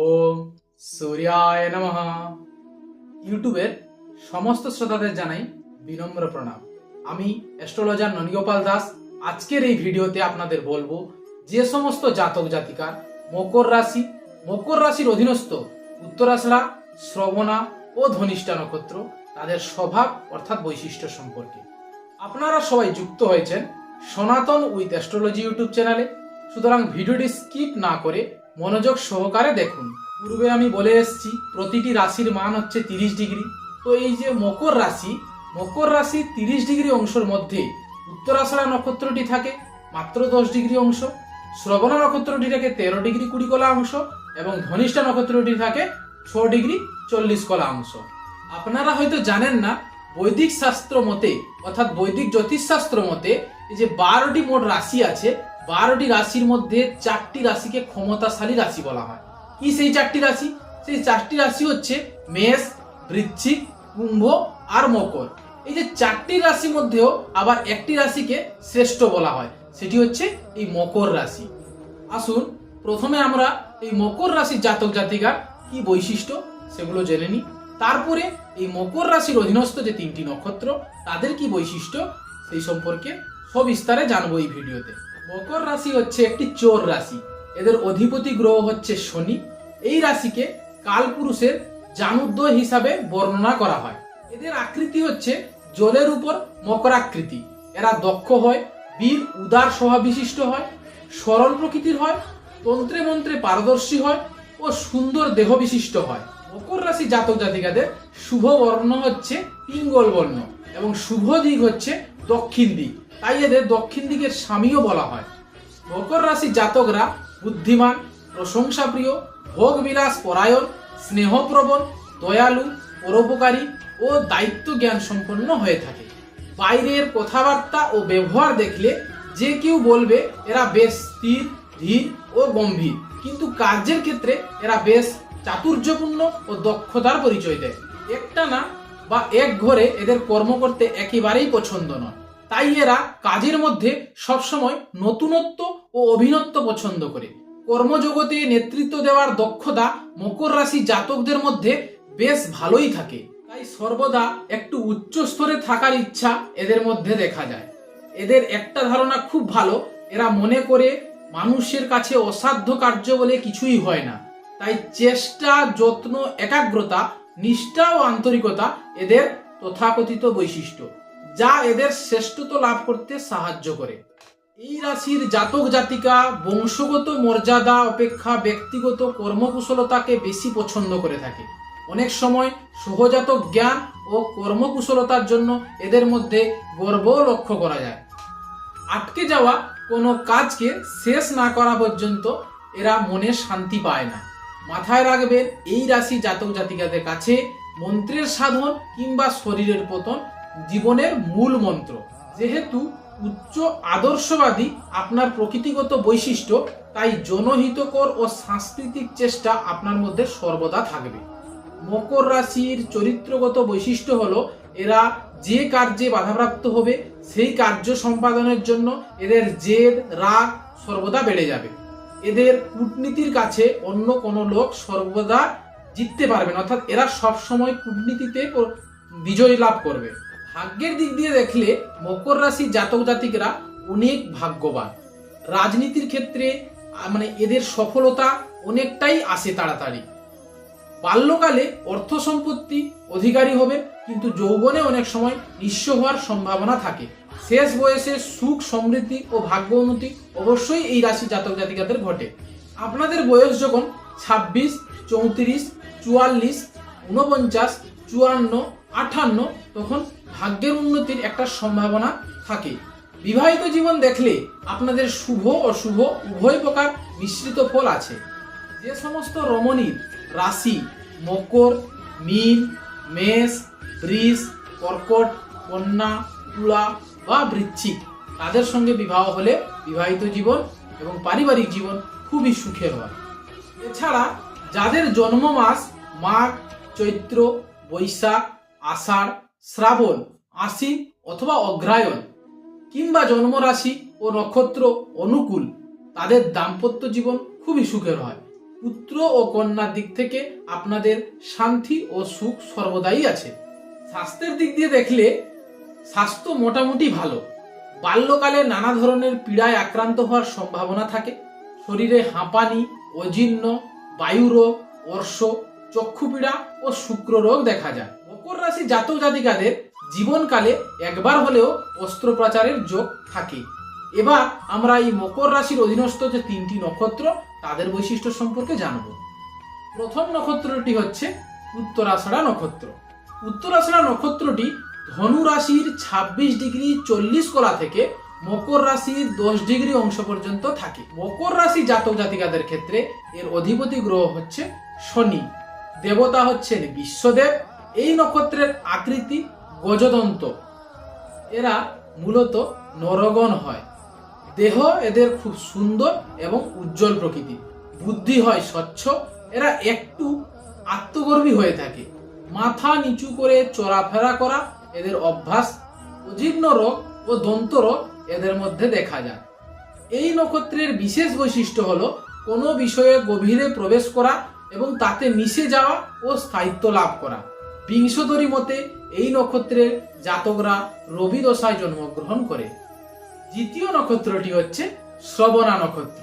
ওম সূর্যায় নমঃ। ইউটিউবের সমস্ত শ্রোতাদের জানাই বিনম্র প্রণাম। আমি অ্যাস্ট্রোলজার ননীগোপাল দাস। আজকের এই ভিডিওতে আপনাদের বলব যে সমস্ত জাতক জাতিকার মকর রাশি, মকর রাশির অধীনস্থ উত্তরাশড়া শ্রবণা ও ধনিষ্ঠা নক্ষত্র তাদের স্বভাব অর্থাৎ বৈশিষ্ট্য সম্পর্কে। আপনারা সবাই যুক্ত হয়েছেন সনাতন উইথ অ্যাস্ট্রোলজি ইউটিউব চ্যানেলে। সুতরাং ভিডিওটি স্কিপ না করে মনোযোগ সহকারে দেখুন। পূর্বে আমি বলে এসেছি, প্রতিটি রাশির মান হচ্ছে তিরিশ ডিগ্রি। তো এই যে মকর রাশি মকর রাশি তিরিশ ডিগ্রি অংশের মধ্যে উত্তরাষাঢ়া নক্ষত্রটি থাকে, মাত্র দশ ডিগ্রি অংশ। শ্রবণা নক্ষত্রটি থাকে তেরো ডিগ্রি কুড়ি কলা অংশ এবং ধনিষ্ঠা নক্ষত্রটি থাকে ছ ডিগ্রি চল্লিশ কলা অংশ। আপনারা হয়তো জানেন না, বৈদিক শাস্ত্র মতে, অর্থাৎ বৈদিক জ্যোতিষশাস্ত্র মতে, এই যে বারোটি মোট রাশি আছে বারোটি রাশির মধ্যে চারটি রাশিকে ক্ষমতাশালী রাশি বলা হয়। কি সেই চারটি রাশি? সেই চারটি রাশি হচ্ছে মেষ, বৃশ্চিক, কুম্ভ আর মকর। এই যে চারটি রাশির মধ্যেও আবার একটি রাশিকে শ্রেষ্ঠ বলা হয়, সেটি হচ্ছে এই মকর রাশি। আসুন, প্রথমে আমরা এই মকর রাশির জাতক জাতিকার কি বৈশিষ্ট্য সেগুলো জেনে নিই। তারপরে এই মকর রাশির অধীনস্থ যে তিনটি নক্ষত্র, তাদের কি বৈশিষ্ট্য সেই সম্পর্কে সবিস্তারে জানব এই ভিডিওতে। মকর রাশি হচ্ছে একটি চোর রাশি। এদের অধিপতি গ্রহ হচ্ছে শনি। এই রাশিকে কালপুরুষের জানুদ্দয় হিসাবে বর্ণনা করা হয়। এদের আকৃতি হচ্ছে জলের উপর মকরাকৃতি। এরা দক্ষ হয়, বীর, উদার স্বভাব বিশিষ্ট হয়, সরল প্রকৃতির হয়, তন্ত্রে মন্ত্রে পারদর্শী হয় ও সুন্দর দেহ বিশিষ্ট হয়। মকর রাশি জাতক জাতিকাদের শুভ বর্ণ হচ্ছে পিঙ্গল বর্ণ এবং শুভ দিক হচ্ছে দক্ষিণ দিক। তাই এদের দক্ষিণ দিকের স্বামীও বলা হয়। মকর রাশি জাতকরা বুদ্ধিমান, প্রশংসাপ্রিয় ভোগ বিলাস পরায়ণ, স্নেহপ্রবণ, দয়ালু, পরোপকারী ও দায়িত্ব জ্ঞান সম্পন্ন হয়ে থাকে। বাইরের কথাবার্তা ও ব্যবহার দেখলে যে কেউ বলবে, এরা বেশ স্থির, ধীর ও গম্ভীর। কিন্তু কার্যের ক্ষেত্রে এরা বেশ চাতুর্যপূর্ণ ও দক্ষতার পরিচয় দেয়। একটানা বা এক ঘরে এদের কর্ম করতে একেবারেই পছন্দ নয়। তাই এরা কাজের মধ্যে সবসময় নতুনত্ব ও অভিনত্ব পছন্দ করে। কর্মজগতে নেতৃত্ব দেওয়ার দক্ষতা মকর রাশি জাতকদের মধ্যে বেশ ভালোই থাকে। তাই সর্বদা একটু উচ্চ স্তরে থাকার ইচ্ছা এদের মধ্যে দেখা যায়। এদের একটা ধারণা খুব ভালো, এরা মনে করে মানুষের কাছে অসাধ্য কার্য বলে কিছুই হয় না। তাই চেষ্টা, যত্ন, একাগ্রতা, নিষ্ঠা ও আন্তরিকতা এদের তথাকথিত বৈশিষ্ট্য। যা এদের শ্রেষ্ঠত্ব লাভ করতে সাহায্য করে। এই রাশির জাতক জাতিকা বংশগত মর্যাদা, অপেক্ষা, ব্যক্তিগত কর্মকুশলতাকে বেশি পছন্দ করে থাকে। অনেক সময় সহজাত জ্ঞান ও কর্মকুশলতার জন্য এদের মধ্যে গর্বও লক্ষ্য করা যায়। আটকে যাওয়া কোনো কাজকে শেষ না করা পর্যন্ত এরা মনে শান্তি পায় না। মাথায় রাখবেন, এই রাশি জাতক জাতিকাদের কাছে মন্ত্রের সাধন কিংবা শরীরের পতন জীবনের মূল মন্ত্র। যেহেতু উচ্চ আদর্শবাদী আপনার প্রকৃতিগত বৈশিষ্ট্য, তাই জনহিতকর ও সাংস্কৃতিক চেষ্টা আপনার মধ্যে সর্বদা থাকবে। মকর রাশির চরিত্রগত বৈশিষ্ট্য হলো, এরা যে কার্যে বাধাপ্রাপ্ত হবে, সেই কার্য সম্পাদনের জন্য এদের জেদ, রাগ সর্বদা বেড়ে যাবে। এদের কূটনীতির কাছে অন্য কোনো লোক সর্বদা জিততে পারবে অর্থাৎ এরা সবসময় কূটনীতিতে বিজয় লাভ করবে। ভাগ্যের দিক দিয়ে দেখলে মকর রাশি জাতক জাতিকরা অনেক ভাগ্যবান। রাজনীতির ক্ষেত্রে মানে এদের সফলতা অনেকটাই আসে তাড়াতাড়ি। বাল্যকালে অর্থ সম্পত্তি অধিকারী হবে, কিন্তু যৌবনে অনেক সময় নিঃস্ব হওয়ার সম্ভাবনা থাকে। শেষ বয়সে সুখ, সমৃদ্ধি ও ভাগ্য উন্নতি অবশ্যই এই রাশি জাতক জাতিকাদের ঘটে। আপনাদের বয়স যখন ছাব্বিশ, চৌত্রিশ, চুয়াল্লিশ উনপঞ্চাশ চুয়ান্ন আটান্ন তখন ভাগ্যের উন্নতির একটা সম্ভাবনা থাকে। বিবাহিত জীবন দেখলে আপনাদের শুভ অশুভ উভয় প্রকার মিশ্রিত ফল আছে। যে সমস্ত রমণীর রাশি মকর, মীন, মেষ, বৃষ, কর্কট, কন্যা, তুলা বা বৃশ্চিক, তাদের সঙ্গে বিবাহ হলে বিবাহিত জীবন এবং পারিবারিক জীবন খুবই সুখের হয়। এছাড়া যাদের জন্ম মাস মাঘ, চৈত্র, বৈশাখ, আষাঢ় শ্রাবণ, আশ্বিন অথবা অগ্রায়ণ কিংবা জন্মরাশি ও নক্ষত্র অনুকূল, তাদের দাম্পত্য জীবন খুবই সুখের হয়। পুত্র ও কন্যার দিক থেকে আপনাদের শান্তি ও সুখ সর্বদাই আছে। স্বাস্থ্যের দিক দিয়ে দেখলে স্বাস্থ্য মোটামুটি ভালো। বাল্যকালে নানা ধরনের পীড়ায় আক্রান্ত হওয়ার সম্ভাবনা থাকে। শরীরে হাঁপানি, অজীর্ণ, বায়ুরোগ, অর্শ, চক্ষুপীড়া ও শুক্র রোগ দেখা যায়। মকর রাশি জাতক জাতিকাদের জীবনকালে একবার হলেও অস্ত্রোপচারের যোগ থাকে। এবার আমরা এই মকর রাশির অধীনস্থ যে তিনটি নক্ষত্র, তাদের বৈশিষ্ট্য সম্পর্কে জানব। প্রথম নক্ষত্রটি হচ্ছে উত্তরাষাঢ়া নক্ষত্র। উত্তরাষাঢ়া নক্ষত্রটি ধনু রাশির ২৬ ডিগ্রি চল্লিশ কলা থেকে মকর রাশির দশ ডিগ্রি অংশ পর্যন্ত থাকে। মকর রাশি জাতক জাতিকাদের ক্ষেত্রে এর অধিপতি গ্রহ হচ্ছে শনি। দেবতা হচ্ছেন বিশ্বদেব। এই নক্ষত্রের আকৃতি গজদন্ত। এরা মূলত নরগণ হয়। দেহ এদের খুব সুন্দর এবং উজ্জ্বল প্রকৃতি বুদ্ধি হয় স্বচ্ছ। এরা একটু আত্মগর্বী হয়ে থাকে। মাথা নিচু করে চলাফেরা করা এদের অভ্যাস। অজীর্ণ রোগ ও দন্ত রোগ এদের মধ্যে দেখা যায়। এই নক্ষত্রের বিশেষ বৈশিষ্ট্য হলো কোনো বিষয়ে গভীরে প্রবেশ করা এবং তাতে মিশে যাওয়া ও স্থায়িত্ব লাভ করা। বিংশতরী মতে এই নক্ষত্রের জাতকরা রবি দশায় জন্মগ্রহণ করে। দ্বিতীয় নক্ষত্রটি হচ্ছে শ্রবণা নক্ষত্র।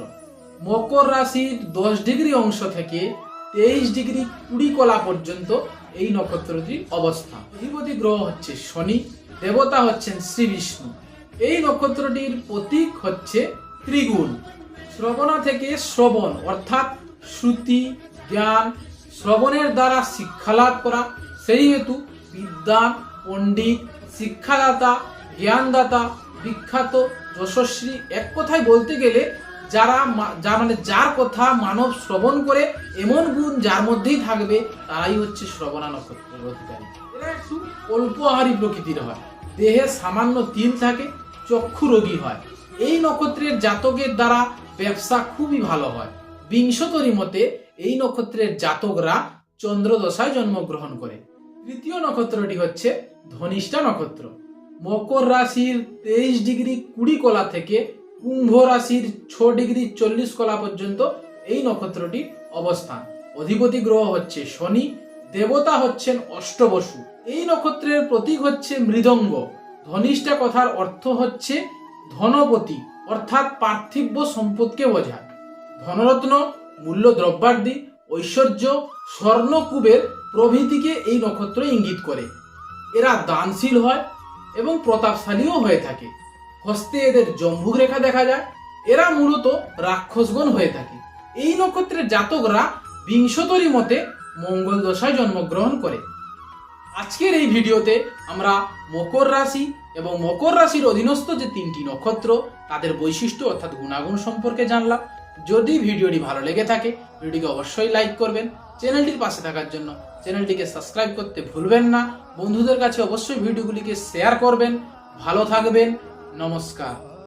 মকর রাশির দশ ডিগ্রি অংশ থেকে তেইশ ডিগ্রি কুড়ি কলা পর্যন্ত এই নক্ষত্রটির অবস্থা। অধিপতি গ্রহ হচ্ছে শনি, দেবতা হচ্ছেন শ্রী বিষ্ণু। এই নক্ষত্রটির প্রতীক হচ্ছে ত্রিগুণ। শ্রবণা থেকে শ্রবণ, অর্থাৎ শ্রুতি, জ্ঞান, শ্রবণের দ্বারা শিক্ষালাভ করা সেই হেতু বিদ্যান পণ্ডিত, শিক্ষাদাতা, জ্ঞানদাতা, বিখ্যাত, যশস্বী এক কথায় বলতে গেলে যারা যা মানে যার কথা মানব শ্রবণ করে এমন গুণ যার মধ্যেই থাকবে, তারাই হচ্ছে শ্রবণা নক্ষত্রের অধিকারী। এরা একটু অল্প প্রকৃতির হয়। দেহে সামান্য তিল থাকে, চক্ষু রোগী হয়। এই নক্ষত্রের জাতকের দ্বারা ব্যবসা খুবই ভালো হয়। বিংশতরী মতে এই নক্ষত্রের জাতকরা চন্দ্রদশায় জন্মগ্রহণ করে। তৃতীয় নক্ষত্রটি হচ্ছে ধনিষ্ঠা নক্ষত্র। মকর রাশির তেইশ ডিগ্রি কুড়ি কলা থেকে কুম্ভ রাশির ছ ডিগ্রি চল্লিশ কলা পর্যন্ত এই নক্ষত্রটি অবস্থান। অধিপতি গ্রহ হচ্ছে শনি, দেবতা হচ্ছেন অষ্টবসু। এই নক্ষত্রের প্রতীক হচ্ছে মৃদঙ্গ। ধনিষ্ঠা কথার অর্থ হচ্ছে ধনপতি, অর্থাৎ পার্থিব্য সম্পদকে বোঝায়। ধনরত্ন মূল্য দ্রব্যার্দি ঐশ্বর্য, স্বর্ণকুবের প্রভৃতিকে এই নক্ষত্র ইঙ্গিত করে। এরা দানশীল হয় এবং প্রতাপশালীও হয়ে থাকে। হস্তে এদের জম্বুক রেখা দেখা যায়। এরা মূলত রাক্ষসগণ হয়ে থাকে। এই নক্ষত্রের জাতকরা বিংশতরী মতে মঙ্গল দশায় জন্মগ্রহণ করে। আজকের এই ভিডিওতে আমরা মকর রাশি এবং মকর রাশির অধীনস্থ যে তিনটি নক্ষত্র, তাদের বৈশিষ্ট্য অর্থাৎ গুণাগুণ সম্পর্কে জানলাম। যদি ভিডিওটি ভালো লেগে থাকে, ভিডিওটিকে অবশ্যই লাইক করবেন। চ্যানেলটির পাশে থাকার জন্য চ্যানেলটিকে সাবস্ক্রাইব করতে ভুলবেন না। বন্ধুদের কাছে অবশ্যই ভিডিওগুলিকে শেয়ার করবেন। ভালো থাকবেন। নমস্কার।